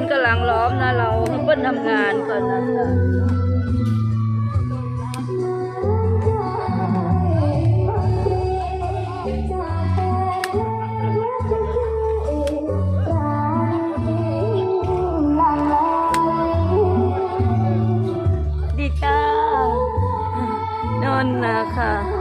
นกำลังล้อมนะเราเปิ้นทำงานก่อนนะจ๊ะดีจ้านอนนะค่ะ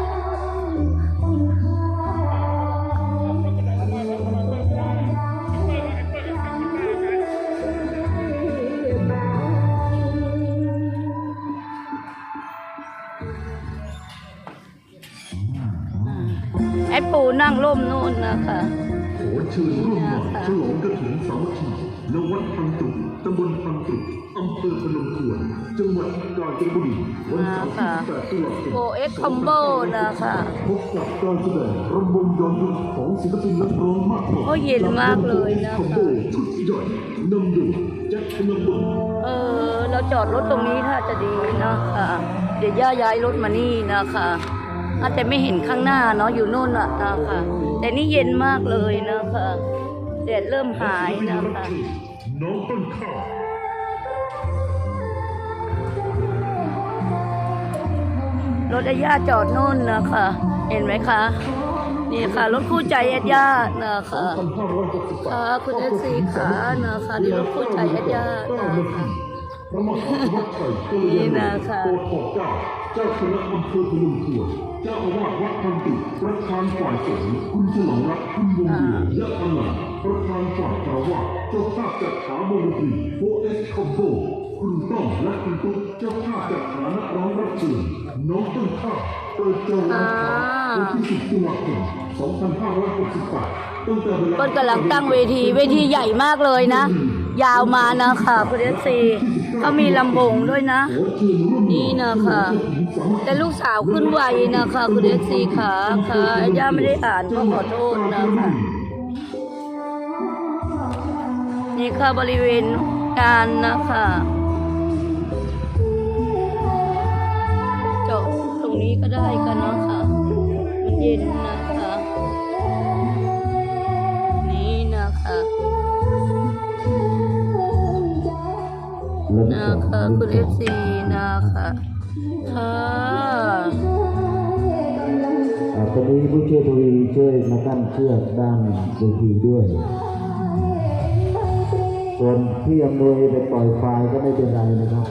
นั่งร่มนู่นนะคะขอเชิญร่วมงานฉลองกระถิ่นสามัคคีณวัดพังตรุตำบลพังตรุอำเภอพนมทวน จังหวัดกาญจนบุรีวันเสาร์ที่8ตุลาคมโอเอ็กคอมโบนะคะพบกับการแสดงรำวงย้อนยุคของศิลปินนักร้องมากมายโอ้เย็นมากเลยนะคะคอมโบชุดใหญ่นำโดยแจ็คธนบุญเออเราจอดรถตรงนี้ถ้าจะดีนะคะเดี๋ยวย่าย้ายรถมานี่นะคะ อาจจะไม่เห็นข้างหน้าเนาะอยู่นู่นอะนะคะ แต่นี่เย็นมากเลยนะคะแดดเริ่มหายนะคะน้องต้นข้าวรถอาย่าจอดนู่นนะคะ เห็นไหมคะ นี่ค่ะ รถคู่ใจอาย่านะคะค่ะคุณเอฟซีขานะคะนี่รถคู่ใจอาย่าเก้านะคะ พระมหาวัดชัยกัลนี่ยาณนะคะโปรดเกล้า เจ้าคณะอำเภอพนมทวนเจ้าอาวาสวัดพันติประธานฝ่ายสงฆ์คุณฉลองรัตน์คุณวงเวียนยะพนันประธานฝ่ายคารวะเจ้าภาพจัดหาวงดนตรีโฟเอสคอมโบคุณต้อมและคุณตุ๊กเจ้าภาพจัดหานักร้องรับเชิญน้องต้นข้าเปิดจองร้านค้าวันที่10ตุลาคม2568ตั้งแต่เวลาเปิ้ลกำลังตั้งเวทีเวทีใหญ่มากเลยนะ ยาวมานะคะคุณเอฟซี เขามีลำวงด้วยนะ นี่นะคะแต่ลูกสาวขึ้นไวนะคะคุณเอซีขาค่ะย่าไม่ได้อ่านก็ขอโทษนะคะนี่ค่ะบริเวณงานนะคะเจาะตรงนี้ก็ได้กันนะคะมันเย็นนะ นะคะคุณเอฟซีนะคะค่ะอ่าตอนนี้ผู้ช่วยทวีช่วยมากั้นเชือกด้านเวทีด้วยส่วนที่อำนวยไปปล่อยไฟก็ไม่เป็นไรนะครับ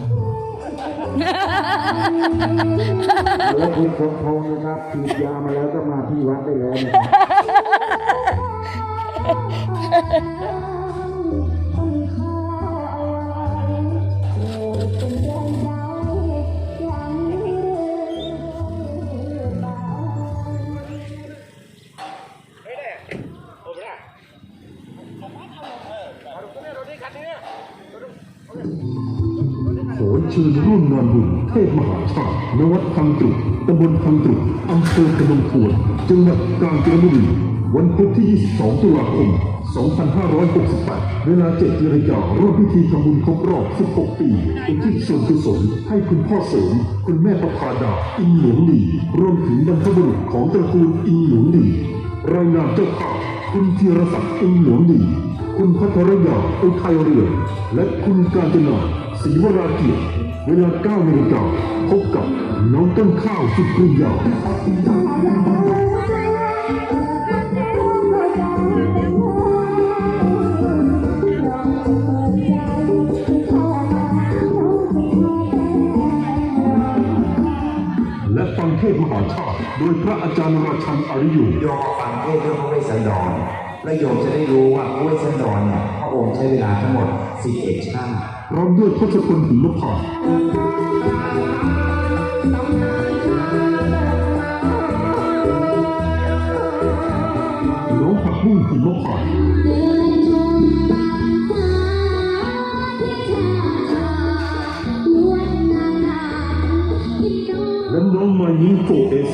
แล้วคุณสมพงษ์นะครับฉีดยามาแล้วก็มาที่วัดได้แล้วนะครับ เชิญร่วมงานบุญเทศมหาชาติณวัดพังตรุตำบลพังตรุอำเภอพนมทวนจังหวัดกาญจนบุรีวันพุธที่ 22 ตุลาคม 2568 เวลา7นาฬิการ่วมพิธีทำบุญครบรอบ 16 ปีอุทิศส่วนกุศลให้คุณพ่อเสริม คุณแม่ประภาดา อินหลวงดีรวมถึงบรรพบุรุษของตระกูลอินหลวงดีรายงานเจ้าภาพคุณธีรศักดิ์อินหลวงดี คุณพัทรยาอุทัยเรืองและคุณกาญจนา ศรีวราเกียรติเวลา9นาฬิกาพบกับน้องต้นข้าวสุดปริยาและฟังเทศมหาชาติ โดยพระอาจารย์ราชันอริยุยมฟังเทศเรื่องพระเวสสันดร และโยมจะได้รู้ว่าพระเวสสันดรเนี่ยพระองค์ใช้เวลาทั้งหมด 11ชาติพร้อมด้วยทศพลหิมพานต์น้องผักบุ้งหิมพานต์และน้องมายิงโฟเอส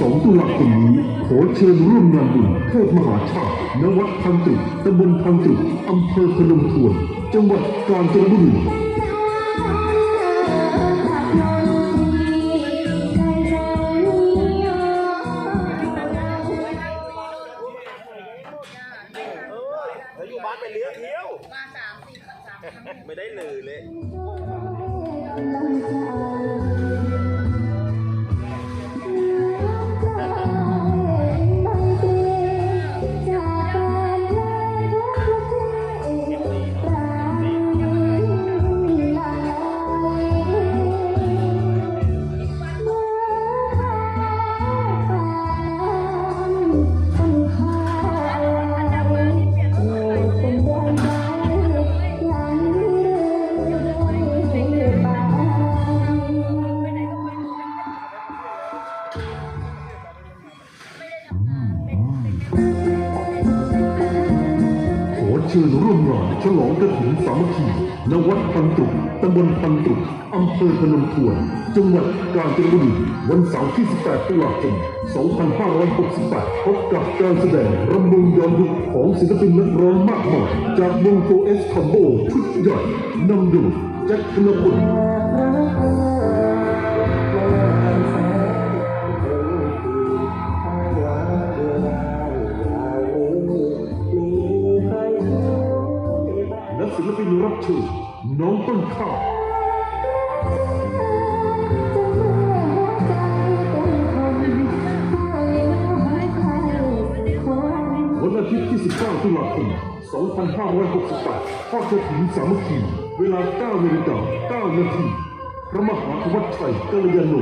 ที่22ตุลาคมนี้ขอเชิญร่วมงานบุญเทศมหาชาติณวัดพังตุตำบลพังตุอำเภอพนมทวน จังหวัดกาญจนบุรี เชิญร่วมงานฉลองกระถิ่นสามัคคีณวัดพันตุกตำบลพันตุกอำเภอพนมทวน จังหวัดกาญจนบุรี วันเสาร์ที่ 18 ตุลาคม 2568 พบกับการแสดงรำวงย้อนยุคของศิลปินนักร้องมากมาย จากวงโฟเอสคอมโบชุดใหญ่นำโดยแจ็คธนพล ลปินรับเชิญน้องต้นข้าววันอาทิตย์ที่ 19 ตุลาคม 2568ทอดกระถิ่นสามัคคีเวลา 9นาฬิกา9นาทีพระมหาวัชชัยกัลยาโน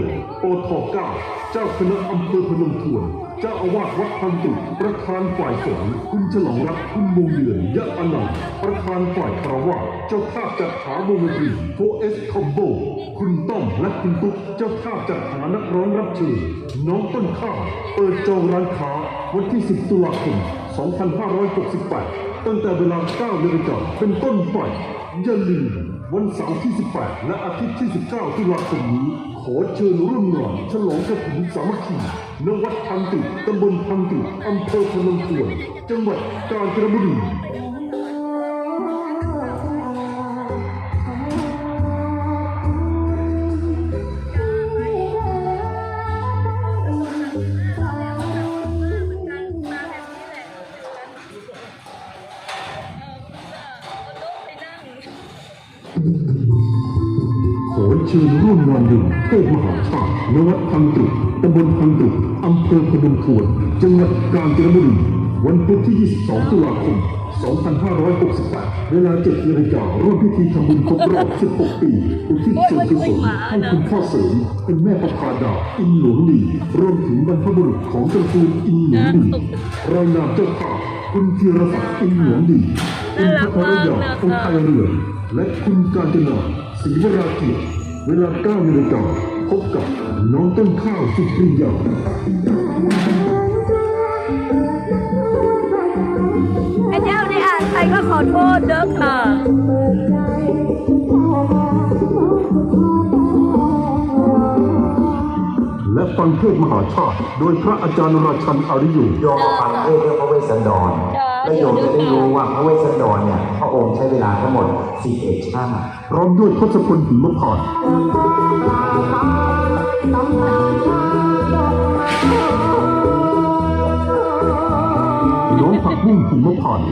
ปท9เจ้าคณะอำเภอพนมทวน เจ้าอาวาสวัดพันตุประธานฝ่ายสงฆ์คุณฉลองรัตน์คุณมงเดือนยะอนันต์ประธานฝ่ายคารวะเจ้าภาพจัดหาวงดนตรีโฟเอสคอมโบคุณต้อมและคุณตุ๊กเจ้าภาพจัดหานักร้องรับเชิญน้องต้นข้าวเปิดจองร้านค้าวันที่ 10 ตุลาคม 2568 ตั้งแต่เวลา9นาฬิกาเป็นต้นไปอย่าลืมวันเสาร์ที่ 18 และอาทิตย์ที่ 19 ตุลาคมนี้ อเชิญร่วมงานฉลองกระถิ่นสามัคคีณวัดพังติตำบลพังติอำเภอพนมทวน จังหวัดกาญจนบุรี ชิญร่วมงานหนึ่งเทศมหาชาติณวัดพังตรุตำบลพังตรุอำเภอพนมทวน จังหวัดกาญจนบุรี วันพุธที่ 22 ตุลาคม 2568 เวลา7นาฬิการ่วมพิธีทำบุญครบรอบ 16 ปีอุทิศส่วนกุศลให้คุณพ่อเสริมเป็นแม่ประภาดา อินหลวงดีรวมถึงบรรพบุรุษของตระกูลอินหลวงดีรายนามเจ้าภาพคุณธีรศักดิ์อินหลวงดีคุณพัทรยาองค์ไทยเรือนและคุณกาญจนาศรีวราเกียรติ เวลา9นาฬิกาพบกับน้องต้นข้าวสุปริยาไอ้เจ้าได้อ่านใครก็ขอโทษเด้อค่ะและฟังเทศน์มหาชาติ โดยพระอาจารย์ราชันอาริยุโยมมาฟังเทศน์เรื่องพระเวสสันดร และโยมจะได้รู้ว่าพระเวสสันดรเนี่ยพระองค์ใช้เวลาทั้งหมด11ชาติพร้อมด้วยทศพลหิมพานต์น้องผักบุ้งหิมพานต์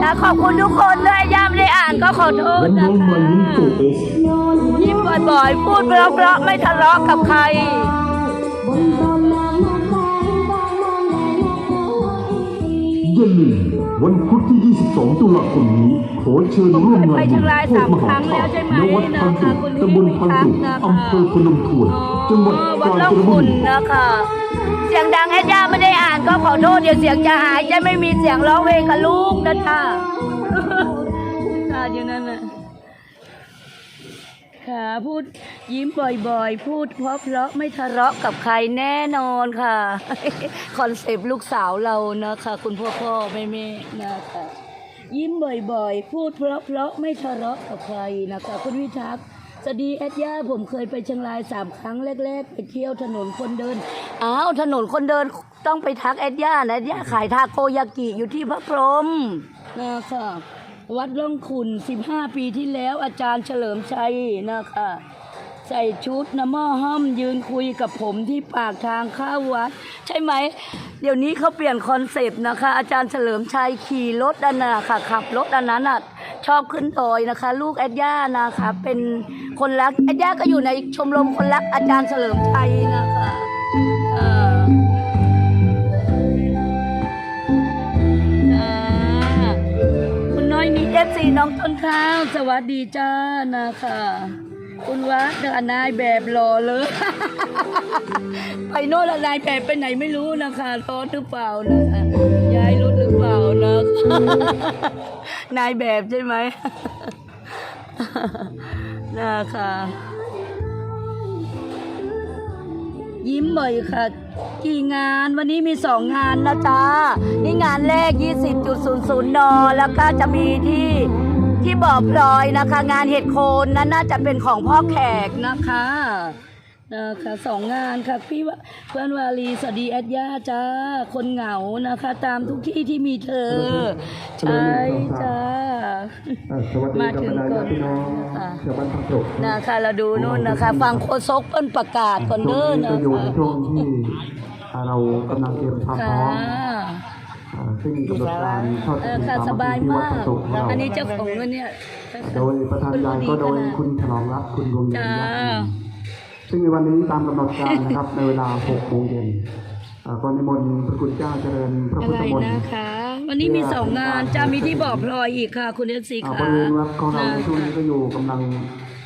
จะขอบคุณทุกคนด้วยย่ามได้อ่านก็ขอโทษและนะน้องมาคะลินโกเอสยิ้มบ่อยๆ พูดเพราะๆไม่ทะเลาะกับใคร อย่าลืมวันพุธที่ 22 ตุลาคมนี้ ขอเชิญร่วมงานไปเชียงรายเทศมหาสามครั้ชางติแล้วใช่ไหมณวัดพันตุนะคะคุณตำบลพันตุพิทักษ์นะคะอำเภอพนมทวน จังหวัดวัดกาญล่องจนบุคุณรีนะคะเสียงดังให้ย่าไม่ได้อ่านก็ขอโทษเดี๋ยวเสียงจะหายจะไม่มีเสียงร้องเพลงกับลูกนะคะค่ะอยู่นั่นน่ะ ค่ะพูดยิ้มบ่อยๆ พูดเพราะเพราะไม่ทะเลาะกับใครแน่นอนค่ะ คอนเซปต์ลูกสาวเรานะคะคุณพ่อพ่อแม่แม่นะคะยิ้มบ่อยๆ พูดเพราะเพราะไม่ทะเลาะกับใครนะคะคุณวิทักษ์สวัสดีแอดย่าผมเคยไปเชียงรายสามครั้งแรก ๆ ไปเที่ยวถนนคนเดิน อ้าวถนนคนเดินต้องไปทักแอดย่านะแอดย่าขายทาโกยากิอยู่ที่พระพรหมนะคะ วัดร่องขุน15 ปีที่แล้วอาจารย์เฉลิมชัยนะคะ ใส่ชุดนะหม้อห้อมยืนคุยกับผมที่ปากทางเข้าวัด ใช่ไหม เดี๋ยวนี้เขาเปลี่ยนคอนเซปต์นะคะ อาจารย์เฉลิมชัยขี่รถอันน่ะค่ะขับรถอันนั้นอะชอบขึ้นดอยนะคะ ลูกแอดย่านะคะ เป็นคนรักแอดย่าก็อยู่ในชมรมคนรักอาจารย์เฉลิมชัย คุณน้อยมีเอฟซีน้องต้นข้าวสวัสดีจ้านะคะ คุณวัดนะนายแบบหล่อเลย ไปโน่นละนายแบบไปไหนไม่รู้นะคะร้อนหรือเปล่านะคะย้ายรถหรือเปล่านะคะนายแบบใช่ไหมนะคะยิ้มบ่อยค่ะ กี่งานวันนี้มีสองงานนะจ๊ะนี่งานแรก 20.00 น แล้วก็จะมีที่ที่บ่อพลอยนะคะ งานเห็ดโคนนั้นน่าจะเป็นของพ่อแขกนะคะ นะคะสองงานค่ะพี่ว่าเพื่อนวาลีสวัสดีแอดย่าจ้าคนเหงานะคะ ตามทุกที่ที่มีเธอ ใช่จ้าเอ่อสวัสดีมากับถึบงรรดาก่อญานติพี่น้องค่ะชาวบ้านพังตกนะคะเราดูนู่นนะคะ ฟังโคศกเปิ้นประกาศก่อนเด้อช่วงนี้นะจะอยู่ในคะช่วงที่อ่าเรากำลังเตรียมความพค่ะร้อมอ่าซึ่งกำหนดการทอดเอกระอถิ่นค่ะสาสมับายคคีที่วัมาดกพังตกของเราอันนี้เจ้าของเงินเนี่ย โดยประธานใหญ่ก็โดยคุณฉลองรักคุณดวงเย็นจ้ายักษ์ ซึ่งในวันนี้ตามกำหนดการนะครับ ในเวลา6โมงเย็นอ่าก็นิมนต์พระคุณเจ้าเจริญพระอะพุทไรธมนต์นะคะ วันนี้มีสองงานจะมีที่บ่อพลอยอีกค่ะ คุณเอฟซีอ่าค่ะบริเวณวัดของเราในช่วงนะนี้ก็อยู่กำลัง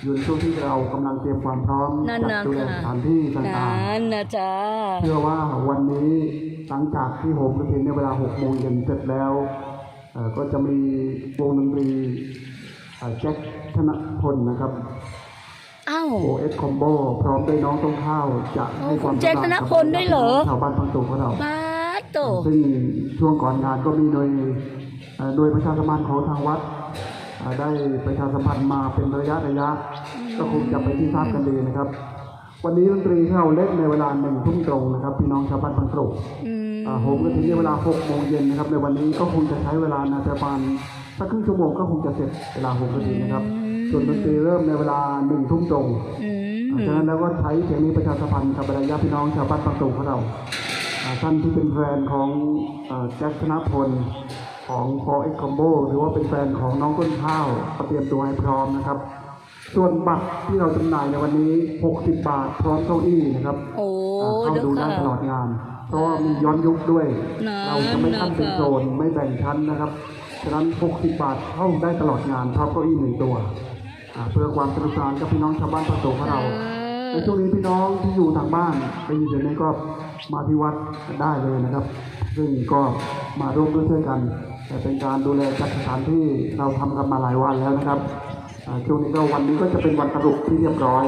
อยู่ในช่วงที่เรากำลังเตรียมความพร้อมนั่นจัดนะดูแลค่ะสถานที่ต่างนั่นนะจ๊ะๆเชื่อว่าวันนี้หลังจากที่โหมกระถินในเวลา6โมงเย็นเสร็จแล้วเอ่อก็จะมีวงดนตรีเอ่อแจ็คธนพลนะครับ อ้าวโอเอสคอมโบพร้อมด้วยน้องต้งข้าวจะให้ความโอ้คุณแจ็คธนพลด้วยเหรอชาวบ้านพังตุกของเราป้าดโตซึ่งช่วงก่อนงานก็มีหน่วยเอ่อหน่วยประชาสัมพันธ์ของทางวัดเอ่อได้ประชาสัมพันธ์มาเป็นระยะระยะ ก็คงจะไปนที่ทราบกันดีนะครับ วันนี้ดนตรีที่เราเล่นในเวลาหนึ่งทุ่มตรงนะครับ พี่น้องชาวบ้านบางกรุกอืมอ่าโหมกระถิ่นในเวลา6โมงเย็นนะครับ ในวันนี้ก็คงจะใช้เวลานาประมาณสักครึ่งชั่วโมงก็คงจะเสร็จเวลาโหมกระถิ่นนะครับ ส่วนดนตรีเริ่มในเวลาหนึ่งทุ่มตรงอืมอ่าฉะนั้นแล้วก็ใช้เสียงนี้ประชาสัมพันธ์กับบรรดาญาติพี่น้องชาวบ้านบางกรุกของเราอ่าท่านที่เป็นแฟนของเอ่อแจ็คธนพลของพอเอ็กคอมโบหรือว่าเป็นแฟนของน้องต้นข้าวก็เตรียมตัวให้พร้อมนะครับ ส่วนบัตรที่เราจำหน่ายในวันนี้ 60 บาทพร้อมเก้าอี้นะครับโอ้อ่าเข้าเด้อดูได้ค่ะตลอดงาน เพราะว่ามีย้อนยุคด้วยนะเราจะไม่ขั้นเป็นนะคะโซนไม่แบ่งชั้นนะครับ ฉะนั้น 60 บาทเข้าได้ตลอดงานพร้อมเก้าอี้หนึ่งตัว อ่าเพื่อความสนุกสนานกับพี่น้องชาวบ้านประตูของเรา ในช่วงนี้พี่น้องที่อยู่ทางบ้านไปอยู่เดี๋ยวนี้ก็มาที่วัดได้เลยนะครับ ซึ่งก็มาร่วมด้วยช่วยกัน แต่เป็นการดูแลจัดสถานที่เราทำกันมาหลายวันแล้วนะครับอ่าช่วงนี้ก็วันนี้ก็จะเป็นวันสรุปที่เรียบร้อย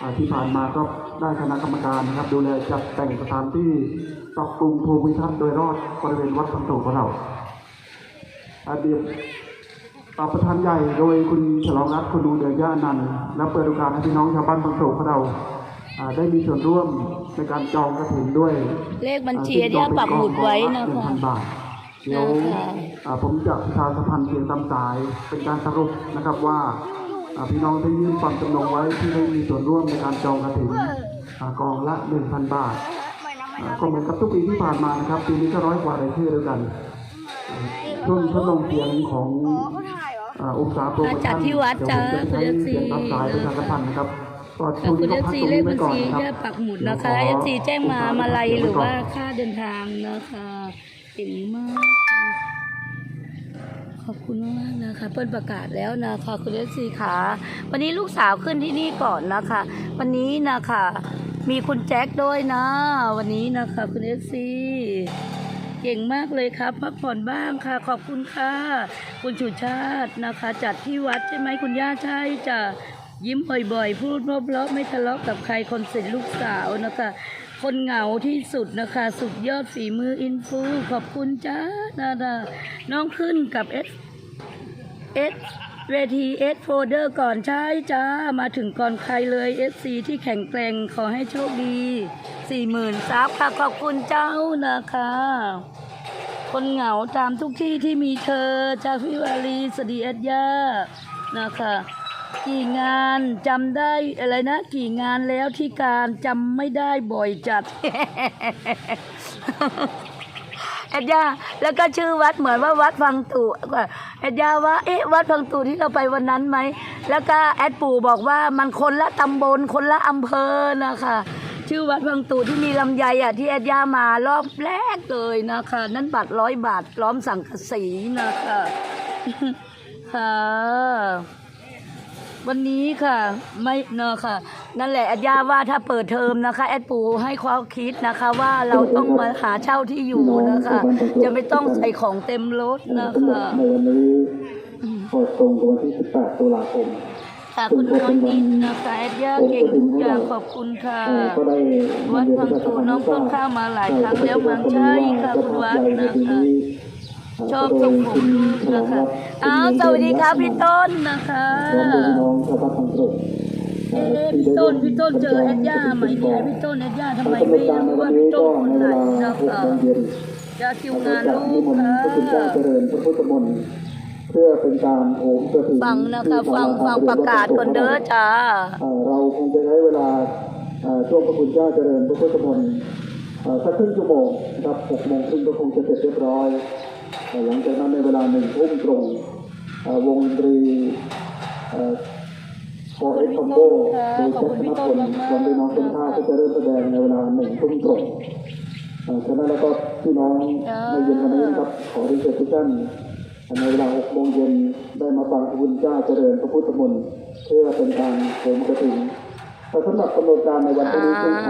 อาที่ผ่านมาก็ได้คณะกรรมการนะครับ ดูแลจัดแต่งสถานที่ปรับปรุงภูมิทัศน์โดยรอบ บริเวณวัดพันโตของเราอาเดีย มอ่าประธานใหญ่โดยคุณฉลองรัตน์คุณดูเดือนย่านันท์และเปิดโอกาสให้พี่น้องชาวบ้านบางโศกของเราอ่าได้มีส่วนร่วมในการจองกระถิ่นด้วย เลขบัญชีที่ปักหมุดไว้นะหนึ่งคะพันบาทเดี๋ยวนะคะอ่าผมจะประชาสัมพันธ์เพียงตามสายเป็นการสรุปนะครับว่าอ่าพี่น้องได้ยื่นความจำนงไว้ที่ได้มีส่วนร่วมในการจองกระถิ่นอ่ากองละหนึ่งพันบาทอ่าก็เหมือนกับทุกปีที่ผ่านมานะครับปีนี้ก็ร้อยกว่ารายชื่อด้วยกันอ่าช่วงทดลองเสียงของ อ่าองศาโปรโมมาชั่นจากที่วัดจ้าเดี๋ยวผมจะใช้เสียงรับสายประชาสัมพันธ์นะครับก็ขช่อวบงคุนี้ณก็เอฟพักซีตรงเลนี้ขไว้บัญก่อนชีนะครับแค่ปักหมุดนะคะเอฟซีแจ้งมามาลัยหรือว่าค่าเดินทางนะคะเก่งมาก ขอบคุณมากๆนะคะ เปิ้ลประกาศแล้วนะคะคุณเอฟซีขาวันนี้ลูกสาวขึ้นที่นี่ก่อนนะคะ วันนี้นะคะ มีคุณแจ็คด้วยนะ วันนี้นะคะคุณเอฟซี เก่งมากเลยครับพักผ่อนบ้างค่ะ ขอบคุณค่ะ คุณสุชาตินะคะ จัดที่วัดใช่ไหมคุณย่าใช่จะยิ้มบ่อยๆ พูดเพราะๆไม่ทะเลาะกับใครคนเสร็จลูกสาวนะคะ คนเหงาที่สุดนะคะ สุดยอดฝีมืออินฟูขอบคุณจ้านาดาน้องขึ้นกับเอสเอส เวทีเอสโฟเดอร์ก่อนใช่จ้า มาถึงก่อนใครเลยเอสซีที่แข็งแกร่งขอให้โชคดีสี่หมื่นซับค่ะขอบคุณเจ้านะคะ คนเหงาตามทุกที่ที่มีเธอจากพิวารีสดีเอ็ดยานะคะกี่งานจำได้อะไรนะ กี่งานแล้วที่การจำไม่ได้บ่อยจัด แอดยาแล้วก็ชื่อวัดเหมือนว่าวัดฟังตุแอดยาว่าเอ๊ะวัดฟังตุที่เราไปวันนั้นไหมแล้วก็แอดปู่บอกว่ามันคนละตำบลคนละอำเภอนะคะชื่อวัดฟังตุที่มีลำไยอะที่แอดยามารอบแรกเลยนะคะ นั่นบัตรร้อยบาทล้อมสังกะสีนะคะค่ะ วันนี้ค่ะ ไม่เนอะค่ะ นั่นแหละอาญาว่าถ้าเปิดเทอมนะคะ แอดปูให้ความคิดนะคะ ว่าเราต้องมาหาเช่าที่อยู่นะคะ จะไม่ต้องใส่ของเต็มรถนะคะในวันนี้พอตรงกับวันที่ 18 ตุลาคมค่ะคุณน้อยนิดนะคะแอดย่าเก่งทุกอย่างขอบคุณค่ะเอ่อก็ได้วัดบางตูน้องต้นข้าวมาหลายครั้งแล้วบางใช่ค่ะคุณวัดนะคะ ชอบทรงผมนะคะอ้าวสวัสดีครับพี่ต้นนะคะน้องพี่น้องชาวบ้านทางตรงเอ๊ะพี่ต้นพี่ต้นเจอแอดย่าไหมเนี่ยพี่ต้นแอดย่าทำไมไม่รู้ว่าพี่ต้นคนไหนนะคะจะคิวงานลูกค่ะพระคุณเพื่อเป็นการโหมกระถิ่นฟังนะคะฟังฟังประกาศก่อนเด้อจ้าเราคงจะใช้เวลาช่วงพระคุณเจ้าเจริญพระพุทธมนต์สักครึ่งชั่วโมงนะครับหกโมงครึ่งก็คงจะเสร็จเรียบร้อย หลังจากนั้นในเวลาหนึ่งทุ่มตรงเอ่อวงดนตรีโอเอ็กคอมโบโดยแจ็คธนพลรวมด้วยน้องต้นข้าวก็จะเริ่มแสดงในเวลาหนึ่งทุ่มตรงเอ่อฉะนั้นแล้วก็พี่น้องในเย็นวันนี้นะครับขอเรียนเชิญทุกท่านในเวลา6โมงเย็นได้มาฟังพระคุณเจ้าเจริญพระพุทธมนต์เพื่อเป็นการเสริมกระถิ่นแต่สำหรับกำหนดการในวันพรุ่งนี้ช่วงเช้า